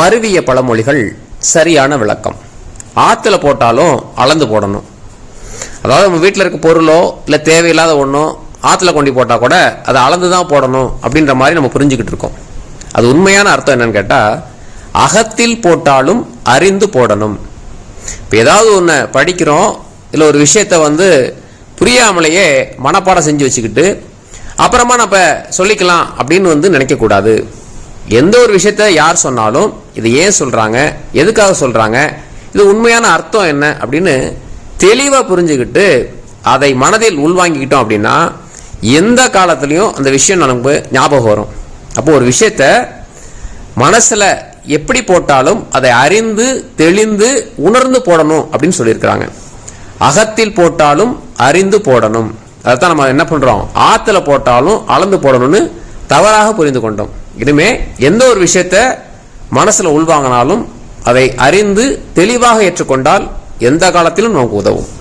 மருவிய பழமொழிகள் சரியான விளக்கம். ஆற்றுல போட்டாலும் அளந்து போடணும். அதாவது நம்ம வீட்டில் இருக்க பொருளோ இல்லை தேவையில்லாத ஒன்றோ ஆற்றுல கொண்டு போட்டால் கூட அதை அளந்து தான் போடணும் அப்படின்ற மாதிரி நம்ம புரிஞ்சுக்கிட்டு இருக்கோம். அது உண்மையான அர்த்தம் என்னன்னு கேட்டால் அகத்தில் போட்டாலும் அறிந்து போடணும். இப்போ ஏதாவது ஒன்று படிக்கிறோம் இல்லை ஒரு விஷயத்த வந்து புரியாமலேயே மனப்பாடம் செஞ்சு வச்சுக்கிட்டு அப்புறமா நம்ம சொல்லிக்கலாம் அப்படின்னு வந்து நினைக்கக்கூடாது. எந்த ஒரு விஷயத்த யார் சொன்னாலும் இது ஏன் சொல்கிறாங்க எதுக்காக சொல்கிறாங்க இது உண்மையான அர்த்தம் என்ன? அப்படின்னு தெளிவாக புரிஞ்சுக்கிட்டு அதை மனதில் உள்வாங்கிக்கிட்டோம் அப்படின்னா எந்த காலத்துலேயும் அந்த விஷயம் நமக்கு ஞாபகம் வரும். அப்போ ஒரு விஷயத்த மனசுல எப்படி போட்டாலும் அதை அறிந்து தெளிந்து உணர்ந்து போடணும் அப்படின்னு சொல்லியிருக்கிறாங்க. அகத்தில் போட்டாலும் அறிந்து போடணும். அதைத்தான் நம்ம என்ன பண்றோம்? ஆத்துல போட்டாலும் அளந்து போடணும்னு தவறாக புரிந்து கொண்டோம். இனிமே எந்த ஒரு விஷயத்த மனசுல உள்வாங்கினாலும் அதை அறிந்து தெளிவாக ஏற்றுக்கொண்டால் எந்த காலத்திலும் நமக்கு உதவும்.